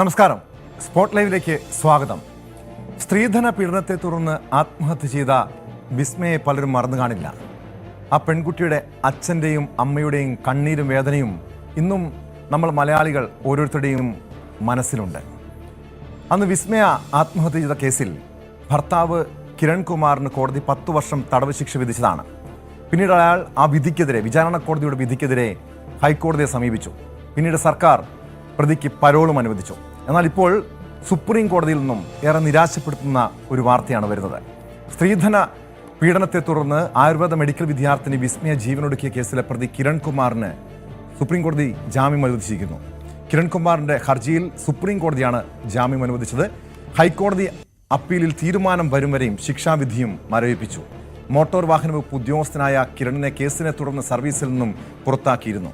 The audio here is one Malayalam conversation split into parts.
നമസ്കാരം. സ്പോട്ട് ലൈവിലേക്ക് സ്വാഗതം. സ്ത്രീധന പീഡനത്തെ തുടർന്ന് ആത്മഹത്യ ചെയ്ത വിസ്മയെ പലരും മറന്നു കാണില്ല. ആ പെൺകുട്ടിയുടെ അച്ഛന്റെയും അമ്മയുടെയും കണ്ണീരും വേദനയും ഇന്നും നമ്മൾ മലയാളികൾ ഓരോരുത്തരുടെയും മനസ്സിലുണ്ട്. അന്ന് വിസ്മയ ആത്മഹത്യ ചെയ്ത കേസിൽ ഭർത്താവ് കിരൺ കുമാറിന് കോടതി പത്തു വർഷം തടവ് ശിക്ഷ വിധിച്ചതാണ്. പിന്നീട് അയാൾ ആ വിധിക്കെതിരെ വിചാരണ കോടതിയുടെ വിധിക്കെതിരെ ഹൈക്കോടതിയെ സമീപിച്ചു. പിന്നീട് സർക്കാർ പ്രതിക്ക് പരോളും അനുവദിച്ചു. എന്നാൽ ഇപ്പോൾ സുപ്രീം കോടതിയിൽ നിന്നും ഏറെ നിരാശപ്പെടുത്തുന്ന ഒരു വാർത്തയാണ് വരുന്നത്. സ്ത്രീധന പീഡനത്തെ തുടർന്ന് ആയുർവേദ മെഡിക്കൽ വിദ്യാർത്ഥിനി വിസ്മയ ജീവനൊടുക്കിയ കേസിലെ പ്രതി കിരൺ കുമാറിന് സുപ്രീം കോടതി ജാമ്യം അനുവദിച്ചിരിക്കുന്നു. കിരൺകുമാറിന്റെ ഹർജിയിൽ സുപ്രീം കോടതിയാണ് ജാമ്യം അനുവദിച്ചത്. ഹൈക്കോടതി അപ്പീലിൽ തീരുമാനം വരും വരെയും ശിക്ഷാവിധിയും മരവിപ്പിച്ചു. മോട്ടോർ വാഹന വകുപ്പ് ഉദ്യോഗസ്ഥനായ കിരണിനെ കേസിനെ തുടർന്ന് സർവീസിൽ നിന്നും പുറത്താക്കിയിരുന്നു.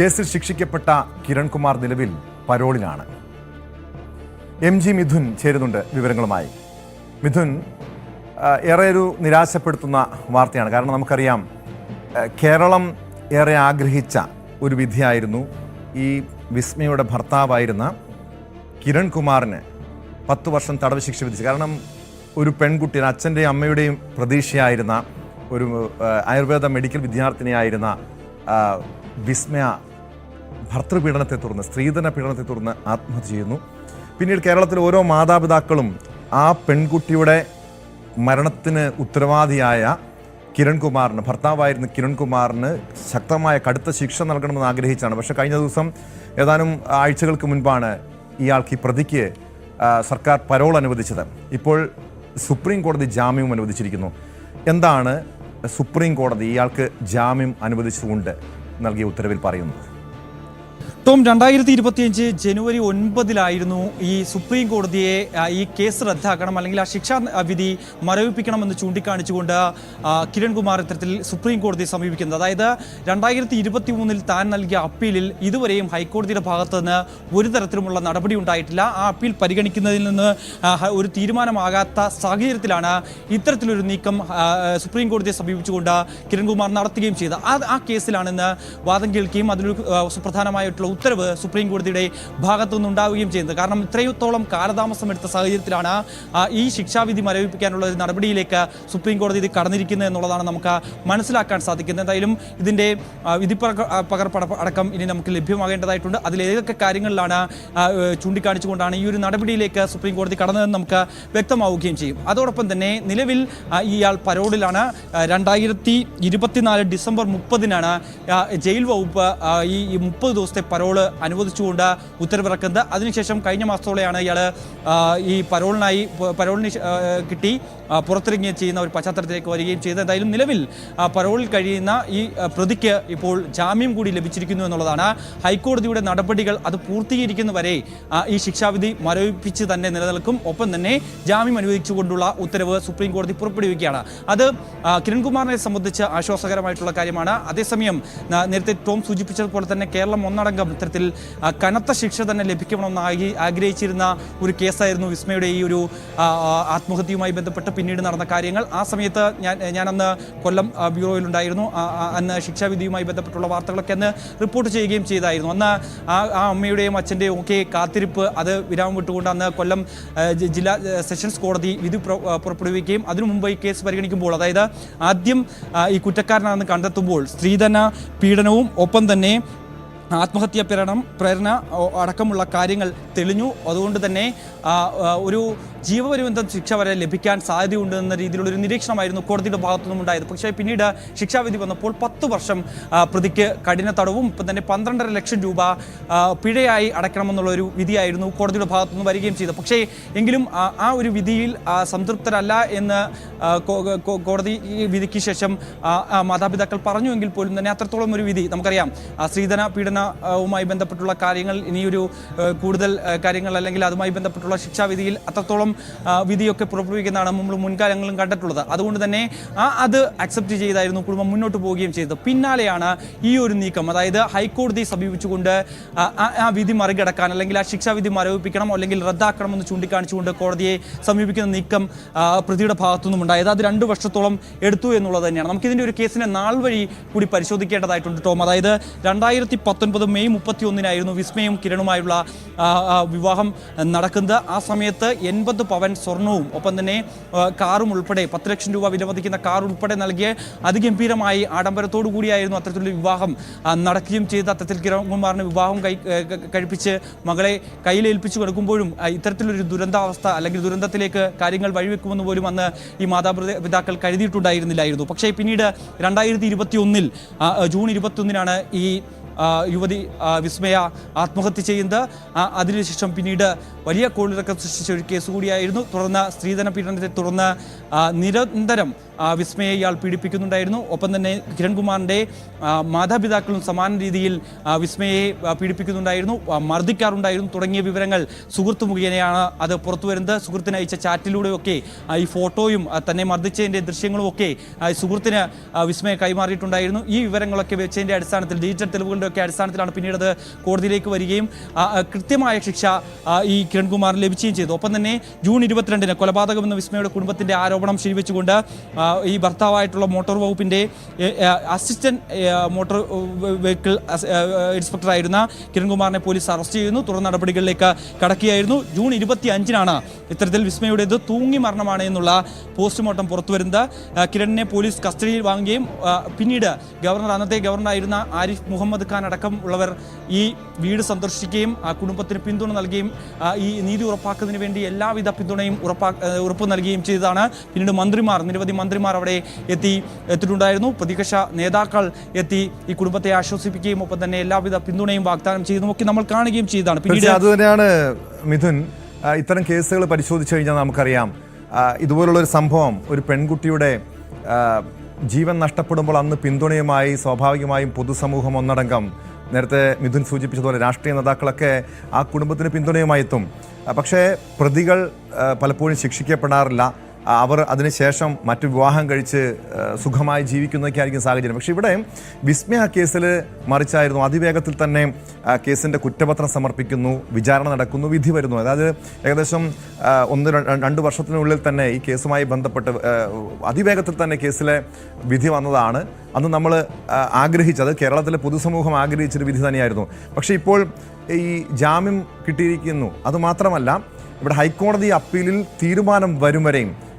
കേസിൽ ശിക്ഷിക്കപ്പെട്ട കിരൺകുമാർ നിലവിൽ പരോളിലാണ്. എം ജി മിഥുൻ ചേരുന്നുണ്ട് വിവരങ്ങളുമായി. മിഥുൻ ഏറെ ഒരു നിരാശപ്പെടുത്തുന്ന വാർത്തയാണ്. കാരണം നമുക്കറിയാം കേരളം ഏറെ ആഗ്രഹിച്ച ഒരു വിധിയായിരുന്നു ഈ വിസ്മയുടെ ഭർത്താവായിരുന്ന കിരൺ കുമാറിന് പത്ത് വർഷം തടവ് ശിക്ഷ വിധിച്ചു കാരണം ഒരു പെൺകുട്ടി അച്ഛന്റെയും അമ്മയുടെയും പ്രതീക്ഷയായിരുന്ന ഒരു ആയുർവേദ മെഡിക്കൽ വിദ്യാർത്ഥിനിയായിരുന്ന വിസ്മയ ഭർത്തൃപീഡനത്തെ തുടർന്ന് സ്ത്രീധന പീഡനത്തെ തുടർന്ന് ആത്മഹത്യ ചെയ്യുന്നു. പിന്നീട് കേരളത്തിലെ ഓരോ മാതാപിതാക്കളും ആ പെൺകുട്ടിയുടെ മരണത്തിന് ഉത്തരവാദിയായ കിരൺകുമാറിന് ഭർത്താവായിരുന്ന കിരൺകുമാറിന് ശക്തമായ കടുത്ത ശിക്ഷ നൽകണമെന്ന് ആഗ്രഹിച്ചാണ്. പക്ഷേ കഴിഞ്ഞ ദിവസം ഏതാനും ആഴ്ചകൾക്ക് മുൻപാണ് ഇയാൾക്ക് ഈ പ്രതിക്ക് സർക്കാർ പരോൾ അനുവദിച്ചത്. ഇപ്പോൾ സുപ്രീം കോടതി ജാമ്യവും അനുവദിച്ചിരിക്കുന്നു. എന്താണ് സുപ്രീം കോടതി ഇയാൾക്ക് ജാമ്യം അനുവദിച്ചുകൊണ്ട് നൽകിയ ഉത്തരവിൽ പറയുന്നത്? ടോം രണ്ടായിരത്തി ഇരുപത്തിയഞ്ച് ജനുവരി ഒൻപതിലായിരുന്നു ഈ സുപ്രീം കോടതിയെ ഈ കേസ് റദ്ദാക്കണം അല്ലെങ്കിൽ ആ ശിക്ഷാ വിധി മരവിപ്പിക്കണമെന്ന് ചൂണ്ടിക്കാണിച്ചുകൊണ്ട് കിരൺ കിരൺകുമാർ ഇത്തരത്തിൽ സുപ്രീം കോടതിയെ സമീപിക്കുന്നത്. അതായത് രണ്ടായിരത്തി ഇരുപത്തി മൂന്നിൽ താൻ നൽകിയ അപ്പീലിൽ ഇതുവരെയും ഹൈക്കോടതിയുടെ ഭാഗത്തു നിന്ന് ഒരു തരത്തിലുമുള്ള നടപടി ഉണ്ടായിട്ടില്ല. ആ അപ്പീൽ പരിഗണിക്കുന്നതിൽ നിന്ന് ഒരു തീരുമാനമാകാത്ത സാഹചര്യത്തിലാണ് ഇത്തരത്തിലൊരു നീക്കം സുപ്രീം കോടതിയെ സമീപിച്ചുകൊണ്ട് കിരൺകുമാർ നടത്തുകയും ചെയ്തത്. ആ കേസിലാണ് ഇന്ന് വാദം കേൾക്കുകയും അതിലൊരു സുപ്രധാനമായിട്ടുള്ള ഉത്തരവ് സുപ്രീം കോടതിയുടെ ഭാഗത്തു നിന്നുണ്ടാവുകയും ചെയ്യുന്നത്. കാരണം ഇത്രയത്തോളം കാലതാമസം എടുത്ത സാഹചര്യത്തിലാണ് ഈ ശിക്ഷാവിധി മരവിപ്പിക്കാനുള്ള ഒരു നടപടിയിലേക്ക് സുപ്രീം കോടതി ഇത് കടന്നിരിക്കുന്നത് എന്നുള്ളതാണ് നമുക്ക് മനസ്സിലാക്കാൻ സാധിക്കുന്നത്. എന്തായാലും ഇതിന്റെ വിധി പകർപ്പ് അടക്കം ഇനി നമുക്ക് ലഭ്യമാകേണ്ടതായിട്ടുണ്ട്. അതിൽ ഏതൊക്കെ കാര്യങ്ങളിലാണ് ചൂണ്ടിക്കാണിച്ചുകൊണ്ടാണ് ഈ ഒരു നടപടിയിലേക്ക് സുപ്രീം കോടതി കടന്നതെന്ന് നമുക്ക് വ്യക്തമാവുകയും ചെയ്യും. അതോടൊപ്പം തന്നെ നിലവിൽ ഇയാൾ പരോളിലാണ്. രണ്ടായിരത്തി ഇരുപത്തിനാല് ഡിസംബർ മുപ്പതിനാണ് ജയിൽ വകുപ്പ് ഈ മുപ്പത് ദിവസത്തെ പരോൾ അനുവദിച്ചുകൊണ്ട് ഉത്തരവിറക്കുന്നത്. അതിനുശേഷം കഴിഞ്ഞ മാസത്തോടെയാണ് ഇയാൾ ഈ പരോളിനായി പരോളിന് കിട്ടി പുറത്തിറങ്ങുകയും ചെയ്യുന്ന ഒരു പശ്ചാത്തലത്തിലേക്ക് വരികയും ചെയ്ത് എന്തായാലും നിലവിൽ പരോളിൽ കഴിയുന്ന ഈ പ്രതിക്ക് ഇപ്പോൾ ജാമ്യം കൂടി ലഭിച്ചിരിക്കുന്നു എന്നുള്ളതാണ്. ഹൈക്കോടതിയുടെ നടപടികൾ അത് പൂർത്തീകരിക്കുന്നവരെ ഈ ശിക്ഷാവിധി മരവിപ്പിച്ച് തന്നെ നിലനിൽക്കും. ഒപ്പം തന്നെ ജാമ്യം അനുവദിച്ചുകൊണ്ടുള്ള ഉത്തരവ് സുപ്രീം കോടതി പുറപ്പെടുവിക്കുകയാണ്. അത് കിരൺകുമാറിനെ സംബന്ധിച്ച് ആശ്വാസകരമായിട്ടുള്ള കാര്യമാണ്. അതേസമയം നേരത്തെ ടോം സൂചിപ്പിച്ചതുപോലെ തന്നെ കേരളം ഒന്നടങ്കം ഇത്തരത്തിൽ കനത്ത ശിക്ഷ തന്നെ ലഭിക്കണമെന്ന് ആഗ്രഹി ആഗ്രഹിച്ചിരുന്ന ഒരു കേസായിരുന്നു വിസ്മയുടെ ഈ ഒരു ആത്മഹത്യയുമായി ബന്ധപ്പെട്ട് പിന്നീട് നടന്ന കാര്യങ്ങൾ. ആ സമയത്ത് ഞാൻ ഞാനന്ന് കൊല്ലം ബ്യൂറോയിലുണ്ടായിരുന്നു. അന്ന് ശിക്ഷാവിധിയുമായി ബന്ധപ്പെട്ടുള്ള വാർത്തകളൊക്കെ അന്ന് റിപ്പോർട്ട് ചെയ്യുകയും ചെയ്തായിരുന്നു. അന്ന് ആ ആ അമ്മയുടെയും അച്ഛന്റെയും ഒക്കെ കാത്തിരിപ്പ് അത് വിരാമം വിട്ടുകൊണ്ട് അന്ന് കൊല്ലം ജില്ലാ സെഷൻസ് കോടതി വിധി പുറ- പുറപ്പെടുവിക്കുകയും അതിനു മുമ്പ് ഈ കേസ് പരിഗണിക്കുമ്പോൾ അതായത് ആദ്യം ഈ കുറ്റക്കാരനാണെന്ന് കണ്ടെത്തുമ്പോൾ സ്ത്രീധന പീഡനവും ഒപ്പം തന്നെ ആത്മഹത്യാ പ്രേരണം പ്രേരണ അടക്കമുള്ള കാര്യങ്ങൾ തെളിഞ്ഞു. അതുകൊണ്ട് തന്നെ ഒരു ജീവപര്യന്തം ശിക്ഷ വരെ ലഭിക്കാൻ സാധ്യതയുണ്ട് എന്ന രീതിയിലുള്ള ഒരു നിരീക്ഷണമായിരുന്നു കോടതിയുടെ ഭാഗത്തു നിന്നും ഉണ്ടായത്. പക്ഷേ പിന്നീട് ശിക്ഷാവിധി വന്നപ്പോൾ പത്ത് വർഷം പ്രതിക്ക് കഠിന തടവും ഇപ്പം തന്നെ പന്ത്രണ്ടര ലക്ഷം രൂപ പിഴയായി അടയ്ക്കണമെന്നുള്ള ഒരു വിധിയായിരുന്നു കോടതിയുടെ ഭാഗത്തു നിന്ന് വരികയും ചെയ്തത്. പക്ഷേ എങ്കിലും ആ ഒരു വിധിയിൽ സംതൃപ്തരല്ല എന്ന് കോടതി വിധിക്ക് ശേഷം മാതാപിതാക്കൾ പറഞ്ഞുവെങ്കിൽ പോലും തന്നെ അത്രത്തോളം ഒരു വിധി നമുക്കറിയാം. സ്ത്രീധന പീഡനവുമായി ബന്ധപ്പെട്ടുള്ള കാര്യങ്ങൾ ഇനിയൊരു കൂടുതൽ കാര്യങ്ങൾ അല്ലെങ്കിൽ അതുമായി ബന്ധപ്പെട്ടുള്ള ശിക്ഷാവിധിയിൽ അത്രത്തോളം ആ, വിധിയൊക്കെ പുറപ്പെടുവിക്കുന്നതാണ് നമ്മൾ മുൻകാലങ്ങളിലും കണ്ടിട്ടുള്ളത്. അതുകൊണ്ട് തന്നെ ആ അത് അക്സെപ്റ്റ് ചെയ്തായിരുന്നു കുടുംബം മുന്നോട്ട് പോവുകയും ചെയ്തത്. പിന്നാലെയാണ് ഈ ഒരു നീക്കം. അതായത് ഹൈക്കോടതി സമീപിച്ചുകൊണ്ട് ആ, വിധി മറികടക്കാൻ അല്ലെങ്കിൽ ആ ശിക്ഷാവിധി മരവിപ്പിക്കണം അല്ലെങ്കിൽ റദ്ദാക്കണം റദ്ദാക്കണമെന്ന് ചൂണ്ടിക്കാണിച്ചുകൊണ്ട് കോടതിയെ സമീപിക്കുന്ന നീക്കം പ്രതിയുടെ ഭാഗത്തുനിന്നും ഉണ്ടായത്. അത് രണ്ട് വർഷത്തോളം എടുത്തു എന്നുള്ളത് തന്നെയാണ്. നമുക്കിതിന്റെ ഒരു കേസിനെ നാൾ വഴി കൂടി പരിശോധിക്കേണ്ടതായിട്ടുണ്ട് ടോം. അതായത് രണ്ടായിരത്തി പത്തൊൻപത് മെയ് മുപ്പത്തി ഒന്നിനായിരുന്നു വിസ്മയും കിരണുമായുള്ള വിവാഹം നടക്കുന്നത്. ആ സമയത്ത് എൺപത് പവൻ സ്വർണവും ഒപ്പം തന്നെ കാറും ഉൾപ്പെടെ പത്ത് ലക്ഷം രൂപ വിലമതിക്കുന്ന കാർ ഉൾപ്പെടെ നൽകിയ അതിഗംഭീരമായി ആഡംബരത്തോടു കൂടിയായിരുന്നു അത്തരത്തിലുള്ള വിവാഹം. നടക്കുകയും ചെയ്ത അത്തരത്തിൽ കിരൺകുമാറിന് വിവാഹം കൈ കഴിപ്പിച്ച് മകളെ കയ്യിലേൽപ്പിച്ചു കൊടുക്കുമ്പോഴും ഇത്തരത്തിലൊരു ദുരന്താവസ്ഥ അല്ലെങ്കിൽ ദുരന്തത്തിലേക്ക് കാര്യങ്ങൾ വഴിവെക്കുമെന്ന് പോലും അന്ന് ഈ മാതാപിതാക്കൾ കരുതിയിട്ടുണ്ടായിരുന്നില്ലായിരുന്നു. പക്ഷേ പിന്നീട് രണ്ടായിരത്തി ഇരുപത്തി ഒന്നിൽ ജൂൺ ഇരുപത്തി ഒന്നിനാണ് ഈ യുവതി വിസ്മയ ആത്മഹത്യ ചെയ്യുന്നത്. അതിനുശേഷം പിന്നീട് വലിയ കോളിറക്കം സൃഷ്ടിച്ച ഒരു കേസ് കൂടിയായിരുന്നു. തുടർന്ന് സ്ത്രീധന പീഡനത്തെ തുടർന്ന് നിരന്തരം വിസ്മയെ ഇയാൾ പീഡിപ്പിക്കുന്നുണ്ടായിരുന്നു. ഒപ്പം തന്നെ കിരൺകുമാറിന്റെ മാതാപിതാക്കളും സമാന രീതിയിൽ വിസ്മയെ പീഡിപ്പിക്കുന്നുണ്ടായിരുന്നു മർദ്ദിക്കാറുണ്ടായിരുന്നു. തുടങ്ങിയ വിവരങ്ങൾ സുഹൃത്ത് മുഖേനയാണ് അത് പുറത്തു വരുന്നത്. സുഹൃത്തിന് അയച്ച ചാറ്റിലൂടെയൊക്കെ ഈ ഫോട്ടോയും തന്നെ മർദ്ദിച്ചതിന്റെ ദൃശ്യങ്ങളും ഒക്കെ സുഹൃത്തിന് വിസ്മയെ കൈമാറിയിട്ടുണ്ടായിരുന്നു. ഈ വിവരങ്ങളൊക്കെ വെച്ചതിന്റെ അടിസ്ഥാനത്തിൽ ഡിജിറ്റൽ തെളിവുകളുടെ ഒക്കെ അടിസ്ഥാനത്തിലാണ് പിന്നീട് അത് കോടതിയിലേക്ക് വരികയും കൃത്യമായ ശിക്ഷ ഈ കിരൺകുമാർ ലഭിക്കുകയും ചെയ്തു. ഒപ്പം തന്നെ ജൂൺ ഇരുപത്തിരണ്ടിന് കൊലപാതകം എന്ന വിസ്മയുടെ കുടുംബത്തിന്റെ ആരോപണം ശരിവെച്ചുകൊണ്ട് ഈ ഭർത്താവായിട്ടുള്ള മോട്ടോർ വകുപ്പിന്റെ അസിസ്റ്റന്റ് മോട്ടോർ വെഹിക്കിൾ ഇൻസ്പെക്ടറായിരുന്ന കിരൺകുമാറിനെ പോലീസ് അറസ്റ്റ് ചെയ്യുന്നു. തുടർ നടപടികളിലേക്ക് കടക്കുകയായിരുന്നു. ജൂൺ ഇരുപത്തി അഞ്ചിനാണ് ഇത്തരത്തിൽ വിസ്മയുടേത് തൂങ്ങി മരണമാണ് എന്നുള്ള പോസ്റ്റ്മോർട്ടം പുറത്തുവരുന്നത്. കിരണിനെ പോലീസ് കസ്റ്റഡിയിൽ വാങ്ങുകയും പിന്നീട് ഗവർണർ അന്നത്തെ ഗവർണറായിരുന്ന ആരിഫ് മുഹമ്മദ് ഖാൻ അടക്കം ഉള്ളവർ ഈ വീട് സന്ദർശിക്കുകയും ആ കുടുംബത്തിന് പിന്തുണ നൽകുകയും ഈ നീതി ഉറപ്പാക്കുന്നതിന് വേണ്ടി എല്ലാവിധ പിന്തുണയും ഉറപ്പാ ഉറപ്പ് നൽകുകയും ചെയ്തതാണ്. പിന്നീട് മന്ത്രിമാർ നിരവധി മന്ത്രിമാർ അവിടെ എത്തി എത്തിയിട്ടുണ്ടായിരുന്നു. പ്രതിപക്ഷ നേതാക്കൾ എത്തി ഈ കുടുംബത്തെ ആശ്വസിപ്പിക്കുകയും ഒപ്പം തന്നെ എല്ലാവിധ പിന്തുണയും വാഗ്ദാനം ചെയ്തു നോക്കി നമ്മൾ കാണുകയും ചെയ്തതാണ്. പിന്നീട് അതുതന്നെയാണ് അത് തന്നെയാണ് മിഥുൻ ഇത്തരം കേസുകൾ പരിശോധിച്ചു കഴിഞ്ഞാൽ നമുക്കറിയാം. ഇതുപോലുള്ള ഒരു സംഭവം ഒരു പെൺകുട്ടിയുടെ ജീവൻ നഷ്ടപ്പെടുമ്പോൾ അന്ന് പിന്തുണയുമായി സ്വാഭാവികമായും പൊതുസമൂഹം ഒന്നടങ്കം. നേരത്തെ മിഥുൻ സൂചിപ്പിച്ചതുപോലെ രാഷ്ട്രീയ നേതാക്കളൊക്കെ ആ കുടുംബത്തിന് പിന്തുണയുമായി എത്തും. പക്ഷേ പ്രതികൾ പലപ്പോഴും ശിക്ഷിക്കപ്പെടാറില്ല. അവർ അതിനുശേഷം മറ്റു വിവാഹം കഴിച്ച് സുഖമായി ജീവിക്കുന്നതൊക്കെയായിരിക്കും സാഹചര്യം. പക്ഷേ ഇവിടെ വിസ്മയ കേസിൽ മറിച്ചായിരുന്നു. അതിവേഗത്തിൽ തന്നെ കേസിന്റെ കുറ്റപത്രം സമർപ്പിക്കുന്നു വിചാരണ നടക്കുന്നു വിധി വരുന്നു. അതായത് ഏകദേശം ഒന്ന് രണ്ട് വർഷത്തിനുള്ളിൽ തന്നെ ഈ കേസുമായി ബന്ധപ്പെട്ട് അതിവേഗത്തിൽ തന്നെ കേസിലെ വിധി വന്നതാണ്. അന്ന് നമ്മൾ ആഗ്രഹിച്ചത് കേരളത്തിലെ പൊതുസമൂഹം ആഗ്രഹിച്ചൊരു വിധി തന്നെയായിരുന്നു. പക്ഷേ ഇപ്പോൾ ഈ ജാമ്യം കിട്ടിയിരിക്കുന്നു. അതുമാത്രമല്ല ഇവിടെ ഹൈക്കോടതി അപ്പീലിൽ തീരുമാനം വരും വരെയും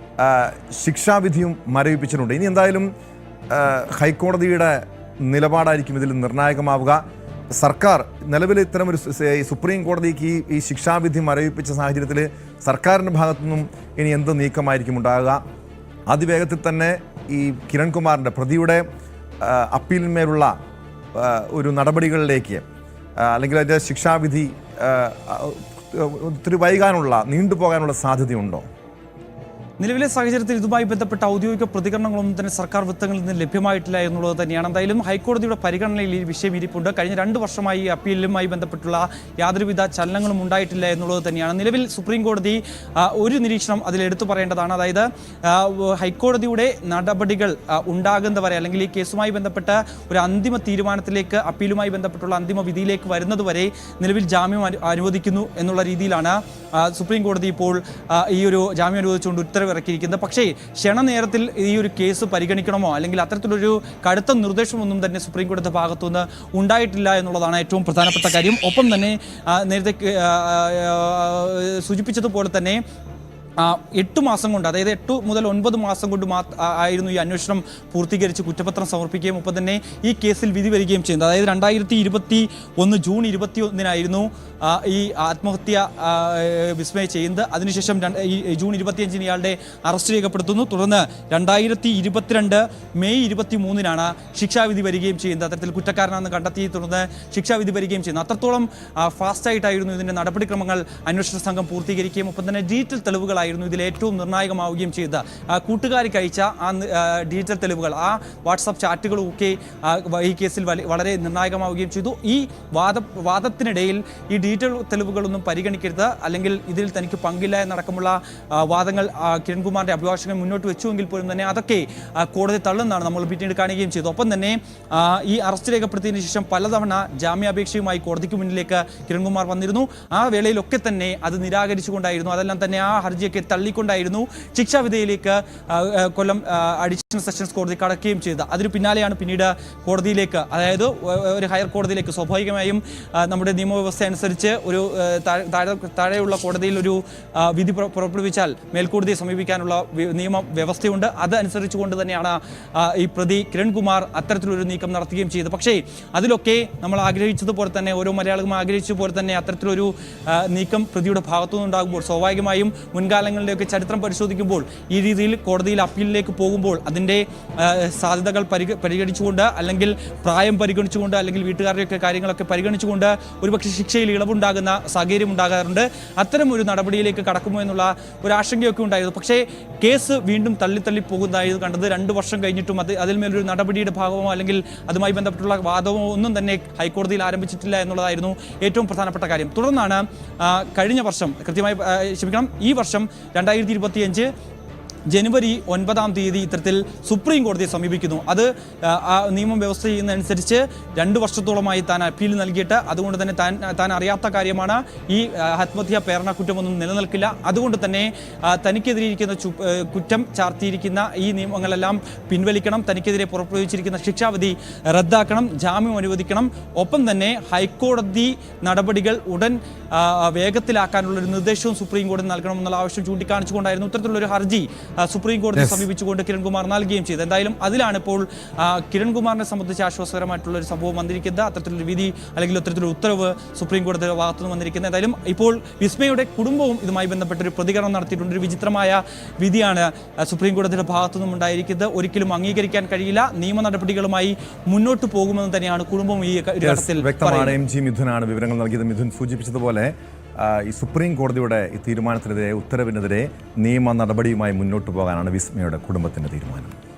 ശിക്ഷാവിധിയും മരവിപ്പിച്ചിട്ടുണ്ട്. ഇനി എന്തായാലും ഹൈക്കോടതിയുടെ നിലപാടായിരിക്കും ഇതിൽ നിർണായകമാവുക. സർക്കാർ നിലവിൽ ഇത്തരം ഒരു സുപ്രീം കോടതിക്ക് ഈ ഈ ശിക്ഷാവിധി മരവിപ്പിച്ച സാഹചര്യത്തിൽ സർക്കാരിന്റെ ഭാഗത്തു നിന്നും ഇനി എന്ത് നീക്കമായിരിക്കും ഉണ്ടാകുക? അതിവേഗത്തിൽ തന്നെ ഈ കിരൺകുമാറിന്റെ പ്രതിയുടെ അപ്പീലിന്മേലുള്ള ഒരു നടപടികളിലേക്ക് അല്ലെങ്കിൽ അതിന്റെ ശിക്ഷാവിധി ഒത്തിരി വൈകാനുള്ള നീണ്ടുപോകാനുള്ള സാധ്യതയുണ്ടോ? നിലവിലെ സാഹചര്യത്തിൽ ഇതുമായി ബന്ധപ്പെട്ട ഔദ്യോഗിക പ്രതികരണങ്ങളൊന്നും തന്നെ സർക്കാർ വൃത്തങ്ങളിൽ നിന്ന് ലഭ്യമായിട്ടില്ല എന്നുള്ളത് തന്നെയാണ്. എന്തായാലും ഹൈക്കോടതിയുടെ പരിഗണനയിൽ ഈ വിഷയം ഇരിപ്പുണ്ട്. കഴിഞ്ഞ രണ്ട് വർഷമായി അപ്പീലുമായി ബന്ധപ്പെട്ടുള്ള യാതൊരുവിധ ചലനങ്ങളും ഉണ്ടായിട്ടില്ല എന്നുള്ളത് തന്നെയാണ്. നിലവിൽ സുപ്രീം കോടതി ഒരു നിരീക്ഷണം അതിൽ എടുത്തു പറയേണ്ടതാണ്. അതായത് ഹൈക്കോടതിയുടെ നടപടികൾ ഉണ്ടാകുന്നവരെ അല്ലെങ്കിൽ ഈ കേസുമായി ബന്ധപ്പെട്ട ഒരു അന്തിമ തീരുമാനത്തിലേക്ക് അപ്പീലുമായി ബന്ധപ്പെട്ടുള്ള അന്തിമ വിധിയിലേക്ക് വരുന്നതുവരെ നിലവിൽ ജാമ്യം അനുവദിക്കുന്നു എന്നുള്ള രീതിയിലാണ് സുപ്രീം കോടതി ഇപ്പോൾ ഈ ഒരു ജാമ്യം അനുവദിച്ചുകൊണ്ട് ഉത്തരവ് ഇറക്കിയിരിക്കുന്നത്. പക്ഷേ ക്ഷണനേരത്തിൽ ഈ ഒരു കേസ് പരിഗണിക്കണമോ? അല്ലെങ്കിൽ അത്തരത്തിലൊരു കടുത്ത നിർദ്ദേശമൊന്നും തന്നെ സുപ്രീം ഭാഗത്തുനിന്ന് ഉണ്ടായിട്ടില്ല എന്നുള്ളതാണ് ഏറ്റവും പ്രധാനപ്പെട്ട കാര്യം. ഒപ്പം തന്നെ നേരത്തെ സൂചിപ്പിച്ചതുപോലെ തന്നെ എട്ട് മാസം കൊണ്ട് അതായത് എട്ട് മുതൽ ഒൻപത് മാസം കൊണ്ട് ആയിരുന്നു ഈ അന്വേഷണം പൂർത്തീകരിച്ച് കുറ്റപത്രം സമർപ്പിക്കുകയും ഒപ്പം തന്നെ ഈ കേസിൽ വിധി വരികയും ചെയ്യുന്നത്. അതായത് രണ്ടായിരത്തി ഇരുപത്തി ഒന്ന് ജൂൺ ഇരുപത്തി ഒന്നിനായിരുന്നു ഈ ആത്മഹത്യ വിസ്മയം ചെയ്യുന്നത്. അതിനുശേഷം ജൂൺ ഇരുപത്തിയഞ്ചിന് ഇയാളുടെ അറസ്റ്റ് രേഖപ്പെടുത്തുന്നു. തുടർന്ന് രണ്ടായിരത്തി ഇരുപത്തിരണ്ട് മെയ് ഇരുപത്തി മൂന്നിനാണ് ശിക്ഷാവിധി വരികയും ചെയ്യുന്നത്. അത്തരത്തിൽ കുറ്റക്കാരനാണെന്ന് കണ്ടെത്തി തുടർന്ന് ശിക്ഷാവിധി വരികയും ചെയ്യുന്നു. അത്രത്തോളം ഫാസ്റ്റായിട്ടായിരുന്നു ഇതിന്റെ നടപടിക്രമങ്ങൾ അന്വേഷണ സംഘം പൂർത്തീകരിക്കുകയും ഒപ്പം തന്നെ ഡിജിറ്റൽ തെളിവുകളായി തെളിവുകളായിരുന്നു ഇതിൽ ഏറ്റവും നിർണായകമാവുകയും ചെയ്തത് ആ, കഴിച്ച ആ ഡിജിറ്റൽ തെളിവുകൾ ആ വാട്സപ്പ് ചാറ്റുകളൊക്കെ ഈ കേസിൽ വളരെ നിർണായകമാവുകയും ചെയ്തു. ഈ വാദ വാദത്തിനിടയിൽ ഈ ഡിജിറ്റൽ തെളിവുകളൊന്നും പരിഗണിക്കരുത്. അല്ലെങ്കിൽ ഇതിൽ തനിക്ക് പങ്കില്ല എന്നടക്കമുള്ള വാദങ്ങൾ കിരൺകുമാറിന്റെ അഭിഭാഷകൻ മുന്നോട്ട് വെച്ചുവെങ്കിൽ പോലും തന്നെ അതൊക്കെ കോടതി തള്ളുന്നതാണ് നമ്മൾ പിന്നീട് കാണുകയും ചെയ്തു. ഒപ്പം തന്നെ ഈ അറസ്റ്റ് രേഖപ്പെടുത്തിയതിന് ശേഷം പലതവണ ജാമ്യാപേക്ഷയുമായി കോടതിക്ക് മുന്നിലേക്ക് കിരൺകുമാർ വന്നിരുന്നു. ആ വേളയിലൊക്കെ തന്നെ അത് നിരാകരിച്ചുകൊണ്ടായിരുന്നു. അതെല്ലാം തന്നെ ആ ഹർജിയൊക്കെ തള്ളിക്കൊണ്ടായിരുന്നു ശിക്ഷാവിധിയിലേക്ക് കൊല്ലം അഡീഷണൽ സെഷൻസ് കോടതി കടക്കുകയും ചെയ്തത്. അതിന് പിന്നാലെയാണ് പിന്നീട് കോടതിയിലേക്ക് അതായത് ഒരു ഹയർ കോടതിയിലേക്ക്. സ്വാഭാവികമായും നമ്മുടെ നിയമവ്യവസ്ഥ അനുസരിച്ച് ഒരു താഴെ- താഴെ താഴെയുള്ള കോടതിയിൽ ഒരു വിധി പുറ- പുറപ്പെടുവിച്ചാൽ മേൽക്കോടതിയെ സമീപിക്കാനുള്ള നിയമ വ്യവസ്ഥയുണ്ട് അതനുസരിച്ച് കൊണ്ട് തന്നെയാണ് ഈ പ്രതി കിരൺകുമാർ അത്തരത്തിലൊരു നീക്കം നടത്തുകയും ചെയ്തത്. പക്ഷേ അതിലൊക്കെ നമ്മൾ ആഗ്രഹിച്ചതുപോലെ തന്നെ ഓരോ മലയാളികളും ആഗ്രഹിച്ചതുപോലെ തന്നെ അത്തരത്തിലൊരു നീക്കം പ്രതിയുടെ ഭാഗത്തുനിന്നുണ്ടാകുമ്പോൾ സ്വാഭാവികമായും സ്വാഭാവികമായും മുൻകാലങ്ങളിലെയൊക്കെ ചരിത്രം പരിശോധിക്കുമ്പോൾ ഈ രീതിയിൽ കോടതിയിൽ അപ്പീലിലേക്ക് പോകുമ്പോൾ അതിന്റെ സാധ്യതകൾ പരിഗ പരിഗണിച്ചുകൊണ്ട് അല്ലെങ്കിൽ പ്രായം പരിഗണിച്ചുകൊണ്ട് അല്ലെങ്കിൽ വീട്ടുകാരുടെയൊക്കെ കാര്യങ്ങളൊക്കെ പരിഗണിച്ചുകൊണ്ട് ഒരുപക്ഷെ ശിക്ഷയിൽ ഇളവുണ്ടാകുന്ന സാഹചര്യം ഉണ്ടാകാറുണ്ട്. അത്തരം ഒരു നടപടിയിലേക്ക് കടക്കുമോ എന്നുള്ള ഒരു ആശങ്കയൊക്കെ ഉണ്ടായിരുന്നു. പക്ഷേ കേസ് വീണ്ടും തള്ളിത്തള്ളി പോകുന്നതായത് കണ്ടത് രണ്ട് വർഷം കഴിഞ്ഞിട്ടും അത് അതിന്മേലൊരു നടപടിയുടെ ഭാഗമോ അല്ലെങ്കിൽ അതുമായി ബന്ധപ്പെട്ടുള്ള വാദമോ ഒന്നും തന്നെ ഹൈക്കോടതിയിൽ ആരംഭിച്ചിട്ടില്ല എന്നുള്ളതായിരുന്നു ഏറ്റവും പ്രധാനപ്പെട്ട കാര്യം. തുടർന്നാണ് കഴിഞ്ഞ വർഷം കൃത്യമായി ക്ഷമിക്കണം ഈ വർഷം രണ്ടായിരത്തി ജനുവരി ഒൻപതാം തീയതി ഇത്തരത്തിൽ സുപ്രീം കോടതിയെ സമീപിക്കുന്നു. അത് നിയമം വ്യവസ്ഥ ചെയ്യുന്നതനുസരിച്ച് രണ്ട് വർഷത്തോളമായി താൻ അപ്പീൽ നൽകിയിട്ട് അതുകൊണ്ട് തന്നെ താൻ താൻ അറിയാത്ത കാര്യമാണ്. ഈ ആത്മഹത്യ പ്രേരണ കുറ്റമൊന്നും നിലനിൽക്കില്ല. അതുകൊണ്ട് തന്നെ തനിക്കെതിരെ ഇരിക്കുന്ന കുറ്റം ചാർത്തിയിരിക്കുന്ന ഈ നിയമങ്ങളെല്ലാം പിൻവലിക്കണം. തനിക്കെതിരെ പുറപ്പെടുവിച്ചിരിക്കുന്ന ശിക്ഷാവിധി റദ്ദാക്കണം. ജാമ്യം അനുവദിക്കണം. ഒപ്പം തന്നെ ഹൈക്കോടതി നടപടികൾ ഉടൻ വേഗത്തിലാക്കാനുള്ള ഒരു നിർദ്ദേശവും സുപ്രീം കോടതി നൽകണം എന്നുള്ള ആവശ്യം ചൂണ്ടിക്കാണിച്ചുകൊണ്ടായിരുന്നു ഇത്തരത്തിലുള്ളൊരു ഹർജി. സുപ്രീം കോടതിയെ സമീപിച്ചുകൊണ്ട് കിരൺകുമാർ നൽകുകയും ചെയ്തു. എന്തായാലും അതിലാണ് ഇപ്പോൾ കിരൺകുമാറിനെ സംബന്ധിച്ച് ആശ്വാസകരമായിട്ടുള്ള ഒരു സംഭവം വന്നിരിക്കുന്നത്. അത്തരത്തിലൊരു വിധി അല്ലെങ്കിൽ അത്തരത്തിലൊരു ഉത്തരവ് സുപ്രീം കോടതിയുടെ ഭാഗത്തുനിന്ന് വന്നിരിക്കുന്നത്. എന്തായാലും ഇപ്പോൾ വിസ്മയുടെ കുടുംബവും ഇതുമായി ബന്ധപ്പെട്ട ഒരു പ്രതികരണം നടത്തിയിട്ടുണ്ട്. ഒരു വിചിത്രമായ വിധിയാണ് സുപ്രീം കോടതിയുടെ ഭാഗത്തുനിന്നും ഉണ്ടായിരിക്കുന്നത്. ഒരിക്കലും അംഗീകരിക്കാൻ കഴിയില്ല. നിയമ നടപടികളുമായി മുന്നോട്ട് പോകുമെന്ന് തന്നെയാണ് കുടുംബം ഈ ഘട്ടത്തിൽ വ്യക്തമാണ്. എം ജി മിഥുനാണ് വിവരങ്ങൾ നൽകിയത്. മിഥുൻ സൂചിപ്പിച്ചതുപോലെ ഈ സുപ്രീം കോടതിയുടെ ഈ തീരുമാനത്തിനെതിരെ ഉത്തരവിനെതിരെ നിയമ നടപടിയുമായി മുന്നോട്ട് പോകാനാണ് വിസ്മയുടെ കുടുംബത്തിന്റെ തീരുമാനം.